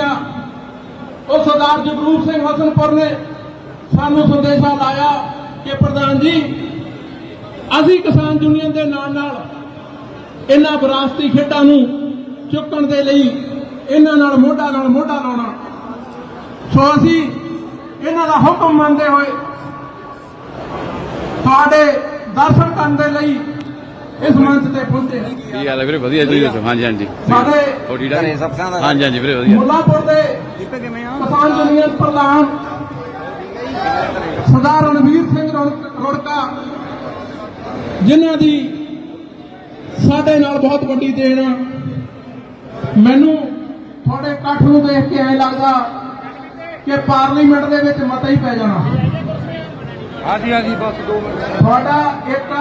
ਕੀਤੀਆਂ ਉਹ ਸਰਦਾਰ ਜਗਰੂਪ ਸਿੰਘ ਹਸਨਪੁਰ ਨੇ ਸਾਨੂੰ ਸੰਦੇਸ਼ਾ ਲਾਇਆ ਕਿ ਪ੍ਰਧਾਨ ਜੀ, ਅਸੀਂ ਕਿਸਾਨ ਯੂਨੀਅਨ ਦੇ ਨਾਲ ਨਾਲ ਇਹਨਾਂ ਵਿਰਾਸਤੀ ਖੇਡਾਂ ਨੂੰ ਚੁੱਕਣ ਦੇ ਲਈ ਇਹਨਾਂ ਨਾਲ ਮੋਢਾ ਨਾਲ ਮੋਢਾ ਲਾਉਣਾ। ਸੋ ਅਸੀਂ ਇਹਨਾਂ ਦਾ ਹੁਕਮ ਮੰਨਦੇ ਹੋਏ ਤੁਹਾਡੇ ਦਰਸ਼ਨ ਕਰਨ ਦੇ ਲਈ ਇਸ ਮੰਚ ਤੇ ਪਹੁੰਚੇ ਹਾਂ। ਕੀ ਹਾਲ ਹੈ ਵੀਰੇ? ਵਧੀਆ ਦੱਸੋ? ਹਾਂਜੀ ਹਾਂਜੀ। ਸਾਡੇ ਹੋ ਠੀਕ ਘਰੇ ਸਭ ਤਰ੍ਹਾਂ ਦਾ ਹਾਂਜੀ ਹਾਂਜੀ ਵੀਰੇ ਵਧੀਆ। ਮੁੱਲਾਪੁਰ ਦੇ ਦੀਪਕ ਕਿਵੇਂ ਆ? ਕਿਸਾਨ ਯੂਨੀਅਨ ਪ੍ਰਧਾਨ ਸਰਦਾਰ ਰਣਵੀਰ ਸਿੰਘ ਰੁੜ- ਰੁੜਕਾ ਜਿਨ੍ਹਾਂ ਦੀ ਸਾਡੇ ਨਾਲ ਬਹੁਤ ਵੱਡੀ ਦੇਣ ਆ। ਮੈਨੂੰ ਤੁਹਾਡੇ ਇਕੱਠ ਨੂੰ ਦੇਖ ਕੇ ਐ ਲੱਗਦਾ ਕਿ ਪਾਰਲੀਮੈਂਟ ਦੇ ਵਿੱਚ ਮਤਾ ਹੀ ਪੈ ਜਾਣਾ। ਹਾਂਜੀ ਹਾਂਜੀ ਬਸ 2 ਮਿੰਟ। ਤੁਹਾਡਾ ਇੱਕ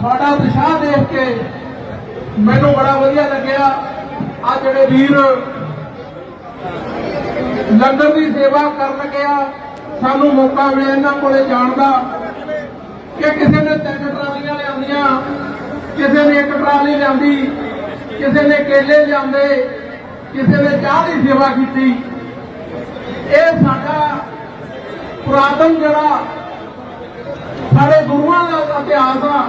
ਤੁਹਾਡਾ ਉਤਸ਼ਾਹ ਦੇਖ ਕੇ ਮੈਨੂੰ ਬੜਾ ਵਧੀਆ ਲੱਗਿਆ। ਆ ਜਿਹੜੇ ਵੀਰ ਲੰਗਰ ਦੀ ਸੇਵਾ ਕਰਨ ਲੱਗੇ ਸਾਨੂੰ ਮੌਕਾ ਮਿਲਿਆ ਇਹਨਾਂ ਕੋਲੇ ਜਾਣ ਦਾ ਕਿ ਕਿਸੇ ਨੇ ਤਿੰਨ ਟਰਾਲੀਆਂ ਲਿਆਂਦੀਆਂ, ਕਿਸੇ ਨੇ ਇੱਕ ਟਰਾਲੀ ਲਿਆਂਦੀ, ਕਿਸੇ ਨੇ ਕੇਲੇ ਲਿਆਂਦੇ, ਕਿਸੇ ਨੇ ਚਾਹ ਦੀ ਸੇਵਾ ਕੀਤੀ। ਇਹ ਸਾਡਾ ਪੁਰਾਤਨ ਜਿਹੜਾ ਸਾਡੇ ਗੁਰੂਆਂ ਦਾ ਇਤਿਹਾਸ ਆ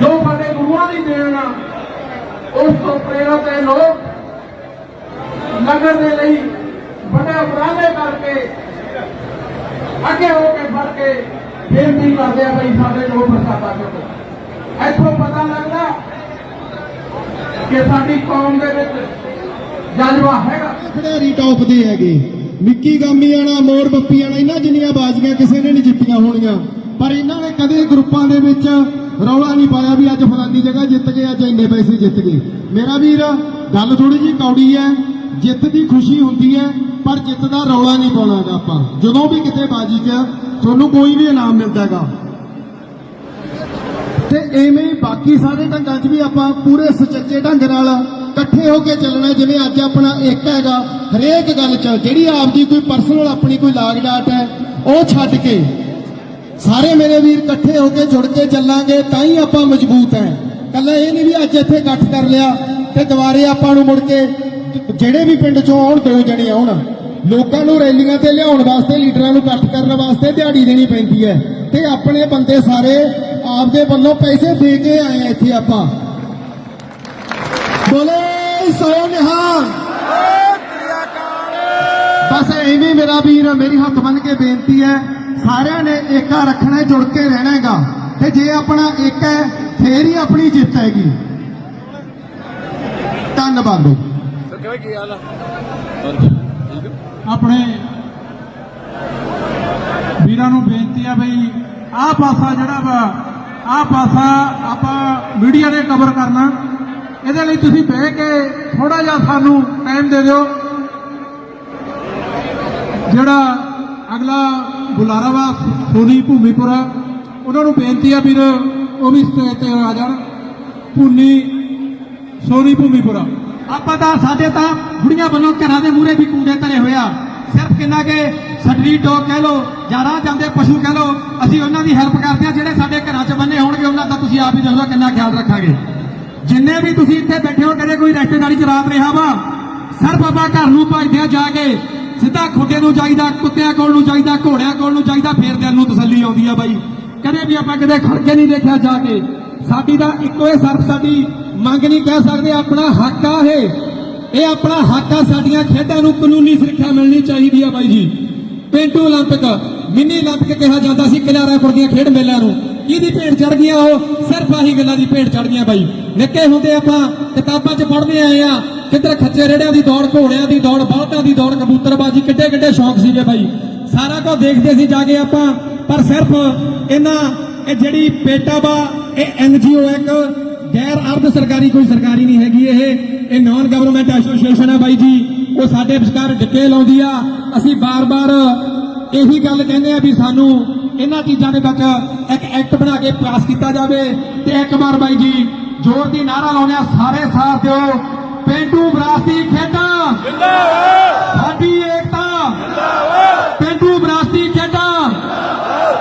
ਜੋ ਸਾਡੇ ਗੁਰੂਆਂ ਦੀ ਦੇਣ ਆ, ਉਸ ਤੋਂ ਪ੍ਰੇਰਿਤ ਇਹ ਲੋਕ ਨਗਰ ਦੇ ਲਈ ਬੜੇ ਉਪਰਾਲੇ ਕਰਕੇ ਅੱਗੇ ਹੋ ਕੇ ਵੱਧ ਕੇ ਬੇਨਤੀ ਕਰਦੇ ਆ ਬਈ ਸਾਡੇ ਲੋਕ ਪ੍ਰਸਾਦਾ ਚੁੱਕੋ ਇੱਥੋਂ ਪਤਾ ਲੱਗਦਾ ਕਿ ਸਾਡੀ ਕੌਮ ਦੇ ਵਿੱਚ ਜਜ਼ਬਾ ਹੈਗਾ। ਖਿਡਾਰੀ ਟੌਪ ਦੇ ਹੈਗੇ। ਨਿੱਕੀ ਗਾਮੀਆਣਾ ਮੋਰ ਬੱਪੀਆਣਾ ਇਹਨਾਂ ਜਿੰਨੀਆਂ ਬਾਜ਼ੀਆਂ ਕਿਸੇ ਨੇ ਨਹੀਂ ਜਿੱਤੀਆਂ ਹੋਣੀਆਂ। ਪਰ ਇਹਨਾਂ ਨੇ ਕਦੇ ਗਰੁੱਪਾਂ ਦੇ ਵਿੱਚ ਰੌਲਾ ਨਹੀਂ ਪਾਇਆ ਵੀ ਅੱਜ ਫਲਾਨੀ ਜਗ੍ਹਾ ਜਿੱਤ ਗਏ, ਅੱਜ ਇੰਨੇ ਪੈਸੇ ਜਿੱਤ ਗਏ। ਮੇਰਾ ਵੀਰ, ਗੱਲ ਥੋੜੀ ਜੀ ਕੌੜੀ ਹੈ, ਜਿੱਤ ਦੀ ਖੁਸ਼ੀ ਹੁੰਦੀ ਹੈ, ਪਰ ਜਿੱਤ ਦਾ ਰੌਲਾ ਨਹੀਂ ਪਾਉਣਾਗਾ ਆਪਾਂ। ਜਦੋਂ ਵੀ ਕਿਤੇ ਬਾਜੀ 'ਚ ਤੁਹਾਨੂੰ ਕੋਈ ਵੀ ਇਨਾਮ ਮਿਲਦਾਗਾ। ਤੇ ਐਵੇਂ ਬਾਕੀ ਸਾਰੇ ਢੰਗਾਂ 'ਚ ਵੀ ਆਪਾਂ ਪੂਰੇ ਸੁਚੱਜੇ ਢੰਗ ਨਾਲ ਇਕੱਠੇ ਹੋ ਕੇ ਚੱਲਣਾ, ਜਿਵੇਂ ਅੱਜ ਆਪਣਾ ਇੱਕ ਹੈਗਾ, ਹਰੇਕ ਗੱਲ 'ਚ, ਜਿਹੜੀ ਆਪਦੀ ਕੋਈ ਪਰਸਨਲ ਆਪਣੀ ਕੋਈ ਲਾਗ ਡਾਟ ਹੈ, ਉਹ ਛੱਡ ਕੇ ਸਾਰੇ ਮੇਰੇ ਵੀਰ ਇਕੱਠੇ ਹੋ ਕੇ ਜੁੜ ਕੇ ਚੱਲਾਂਗੇ, ਤਾਂ ਹੀ ਆਪਾਂ ਮਜ਼ਬੂਤ ਹੈ। ਕੱਲਾ ਇਹ ਨਹੀਂ ਵੀ ਅੱਜ ਇੱਥੇ ਇਕੱਠ ਕਰ ਲਿਆ ਤੇ ਦੁਬਾਰੇ ਆਪਾਂ ਨੂੰ ਮੁੜ ਕੇ ਜਿਹੜੇ ਵੀ ਪਿੰਡ 'ਚੋਂ ਆਉਣ, ਦੋ ਜਣੇ ਆਉਣ। ਲੋਕਾਂ ਨੂੰ ਰੈਲੀਆਂ ਤੇ ਲਿਆਉਣ ਵਾਸਤੇ, ਲੀਡਰਾਂ ਨੂੰ ਇਕੱਠ ਕਰਨ ਵਾਸਤੇ ਦਿਹਾੜੀ ਦੇਣੀ ਪੈਂਦੀ ਹੈ। ਤੇ ਆਪਣੇ ਬੰਦੇ ਸਾਰੇ ਆਪਦੇ ਵੱਲੋਂ ਪੈਸੇ ਦੇ ਕੇ ਆਏ ਆ ਇੱਥੇ ਆਪਾਂ। ਬੋਲੇ ਸੋ ਨਿਹਾਲ ਬਸ ਐਵੇਂ ਮੇਰਾ ਵੀਰ ਮੇਰੀ ਹੱਥ ਬੰਨ ਕੇ ਬੇਨਤੀ ਹੈ ਸਾਰਿਆਂ ਨੇ ਏਕਾ ਰੱਖਣਾ ਜੁੜ ਕੇ ਰਹਿਣਾ ਹੈਗਾ। ਤੇ ਜੇ ਆਪਣਾ ਇੱਕ ਹੈ ਫੇਰ ਹੀ ਆਪਣੀ ਜਿੱਤ ਹੈਗੀ। ਧੰਨਵਾਦ ਸਰ ਕਿਵੇਂ ਕੀ ਹਾਲ ਆ? ਆਪਣੇ ਵੀਰਾਂ ਨੂੰ ਬੇਨਤੀ ਆ ਬਈ ਆਹ ਪਾਸਾ ਜਿਹੜਾ ਵਾ ਆਹ ਪਾਸਾ ਆਪਾਂ ਮੀਡੀਆ ਨੇ ਕਵਰ ਕਰਨਾ। ਇਹਦੇ ਲਈ ਤੁਸੀਂ ਬਹਿ ਕੇ ਥੋੜਾ ਜਿਹਾ ਸਾਨੂੰ ਟਾਈਮ ਦੇ ਦਿਓ। ਜਿਹੜਾ ਅਗਲਾ ਬੁਲਾਰਾ ਵਾ ਸੋਨੀ ਭੂਮੀਪੁਰਾ, ਉਹਨਾਂ ਨੂੰ ਬੇਨਤੀ ਆ ਵੀਰ, ਉਹ ਵੀ ਸਟੇਜ ਤੇ ਆ ਜਾਣ। ਭੂਨੀ, ਸੋਨੀ ਭੂਮੀਪੁਰਾ। ਆਪਾਂ ਤਾਂ ਸਾਡੇ ਤਾਂ ਬੁੜੀਆਂ ਵੱਲੋਂ ਘਰਾਂ ਦੇ ਮੂਹਰੇ ਵੀ ਕੂੜੇ ਧਰੇ ਹੋਇਆ ਸਿਰਫ ਕਿੰਨਾ ਕਿ ਸਟਰੀਟ ਡੌਗ ਕਹਿ ਲੋ ਜਾਂ ਰਾਹ ਜਾਂਦੇ ਪਸ਼ੂ ਕਹਿ ਲੋ ਅਸੀਂ ਉਹਨਾਂ ਦੀ ਹੈਲਪ ਕਰਦੇ ਆ, ਜਿਹੜੇ ਸਾਡੇ ਘਰਾਂ 'ਚ ਬੰਨੇ ਹੋਣਗੇ, ਉਹਨਾਂ ਦਾ ਤੁਸੀਂ ਆਪ ਹੀ ਦੱਸੋ ਕਿੰਨਾ ਖਿਆਲ ਰੱਖਾਂਗੇ। ਜਿੰਨੇ ਵੀ ਤੁਸੀਂ ਇੱਥੇ ਬੈਠੇ ਹੋ, ਕਦੇ ਕੋਈ ਰਿਸ਼ਤੇਦਾਰੀ 'ਚ ਰਾਤ ਰਿਹਾ ਵਾ, ਸਿਰਫ ਆਪਾਂ ਘਰ ਨੂੰ ਭਜਦੇ ਆ ਜਾ ਕੇ। ਸਿੱਧਾ ਖੁੱਡੇ ਨੂੰ ਜਾਈਦਾ ਕੁੱਤਿਆਂ ਕੋਲ ਨੂੰ ਜਾਈਦਾ ਘੋੜਿਆਂ ਕੋਲ ਨੂੰ ਜਾਈਦਾ ਫੇਰ ਦਿਲ ਨੂੰ ਤਸੱਲੀ ਆਉਂਦੀ ਆ ਬਾਈ ਕਦੇ ਵੀ ਆਪਾਂ ਕਿਤੇ ਖੜ ਕੇ ਨਹੀਂ ਦੇਖਿਆ ਜਾ ਕੇ ਸਾਡੀ ਤਾਂ ਇੱਕੋ ਹੀ ਸਰਫ ਸਾਡੀ ਮੰਗ ਨਹੀਂ ਕਹਿ ਸਕਦੇ ਆਪਣਾ ਹੱਕ ਆ ਇਹ ਇਹ ਆਪਣਾ ਹੱਕ ਆ ਸਾਡੀਆਂ ਖੇਡਾਂ ਨੂੰ ਕਾਨੂੰਨੀ ਸੁਰੱਖਿਆ ਮਿਲਣੀ ਚਾਹੀਦੀ ਆ ਬਾਈ ਜੀ ਪਿੰਟੂ 올림픽 ਮਿੰਨੀ 올림픽 ਕਿਹਾ ਜਾਂਦਾ ਸੀ ਕਿਨਾਰਾਪੁਰ ਦੀਆਂ ਖੇਡ ਮੇਲਿਆਂ ਨੂੰ ਕਿਹਦੀ ਭੇਡ ਚੜ ਗਈਆਂ, ਉਹ ਸਿਰਫ ਆਹੀ ਗੱਲਾਂ ਦੀ ਭੇਡ ਚੜ ਗਈਆਂ ਬਾਈ। ਨਿੱਕੇ ਹੁੰਦੇ ਆਪਾਂ ਕਿਤਾਬਾਂ 'ਚ ਪੜ੍ਹਦੇ ਆਏ ਆ, ਕਿੱਧਰ ਖੱਚੇ ਰੇੜਿਆਂ ਦੀ ਦੌੜ, ਘੋੜਿਆਂ ਦੀ ਦੌੜ, ਬਾਲਟਾਂ ਦੀ ਦੌੜ, ਕਬੂਤਰਬਾਜੀ ਕਿੱਡੇ ਕਿੱਡੇ ਸ਼ੌਂਕ ਸੀਗੇ ਬਾਈ। ਸਾਰਾ ਕੁਝ ਦੇਖਦੇ ਸੀ ਜਾ ਕੇ ਆਪਾਂ, ਪਰ ਸਿਰਫ ਇਹਨਾਂ, ਇਹ ਜਿਹੜੀ ਪੇਟਾ ਵਾ, ਇਹ ਐਨਜੀਓ ਇੱਕ ਗੈਰ ਅਰਧ ਸਰਕਾਰੀ ਕੋਈ ਸਰਕਾਰੀ ਨਹੀਂ ਹੈਗੀ ਇਹ। ਇਹ ਨਾਨ ਗਵਰਨਮੈਂਟ ਐਸੋਸੀਏਸ਼ਨ ਹੈ ਬਾਈ ਜੀ। ਉਹ ਸਾਡੇ ਵਿਚਕਾਰ ਡਿੱਕੇ ਲਾਉਂਦੀ ਆ। ਅਸੀਂ ਬਾਰ-ਬਾਰ ਇਹੀ ਗੱਲ ਕਹਿੰਦੇ ਆ ਵੀ ਸਾਨੂੰ ਇਹਨਾਂ ਚੀਜ਼ਾਂ ਦੇ ਵਿੱਚ ਇੱਕ ਐਕਟ ਬਣਾ ਕੇ ਪਾਸ ਕੀਤਾ ਜਾਵੇ ਤੇ ਇੱਕ ਵਾਰ ਬਾਈ ਜੀ, ਜ਼ੋਰ ਦੀ ਨਾਰਾ ਲਾਉਂਦੇ ਆ ਸਾਰੇ ਸਾਥ ਦਿਓ। ਪਿੰਡੂ ਵਿਰਾਸਤੀ ਖੇਡਾਂ। ਜਿੰਦਾਬਾਦ ਸਾਡੀ ਏਕਤਾ। ਜਿੰਦਾਬਾਦ ਪਿੰਡੂ ਵਿਰਾਸਤੀ ਖੇਡਾਂ।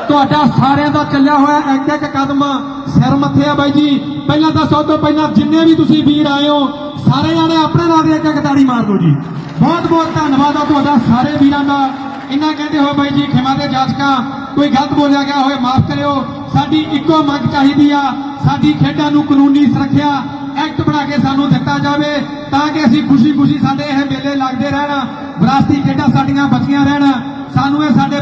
ਤੁਹਾਡਾ ਸਾਰਿਆਂ ਦਾ ਚੱਲਿਆ ਹੋਇਆ ਇੱਕ ਇੱਕ ਕਦਮ ਸਿਰ ਮੱਥੇ ਆ ਬਾਈ ਜੀ। ਪਹਿਲਾਂ ਤਾਂ ਸਭ ਤੋਂ ਪਹਿਲਾਂ ਜਿੰਨੇ ਵੀ ਤੁਸੀਂ ਵੀਰ ਆਏ ਹੋ ਸਾਰੇ ਜਾਣੇ ਆਪਣੇ ਨਾਂ ਦੀ ਇੱਕ ਇੱਕ ਤਾੜੀ ਮਾਰ ਦਿਓ ਜੀ। ਬਹੁਤ ਬਹੁਤ ਧੰਨਵਾਦ ਆ ਤੁਹਾਡਾ, ਸਾਰੇ ਵੀਰਾਂ ਦਾ। ਇਹਨਾਂ ਕਹਿੰਦੇ ਹੋ ਬਾਈ ਜੀ, ਖਿਮਾ ਦੇ ਜਾਚਕਾਂ ਕੋਈ ਗਲਤ ਬੋਲਿਆ ਗਿਆ ਹੋਵੇ, ਮਾਫ ਕਰਿਓ। ਸਾਡੀ ਇੱਕੋ ਮੰਗ ਚਾਹੀਦੀ ਆ, ਸਾਡੀ ਖੇਡਾਂ ਨੂੰ ਕਾਨੂੰਨੀ ਸੁਰੱਖਿਆ ਐਕਟ ਬਣਾ ਕੇ ਸਾਨੂੰ ਦਿੱਤਾ ਜਾਵੇ, ਤਾਂ ਕਿ ਅਸੀਂ ਖੁਸ਼ੀ-ਖੁਸ਼ੀ ਸਾਡੇ ਇਹ ਮੇਲੇ ਲੱਗਦੇ ਰਹਿਣ, ਵਿਰਾਸਤੀ ਖੇਡਾਂ ਸਾਡੀਆਂ ਬਚੀਆਂ ਰਹਿਣ। ਸਾਨੂੰ ਇਹ ਸਾਡੇ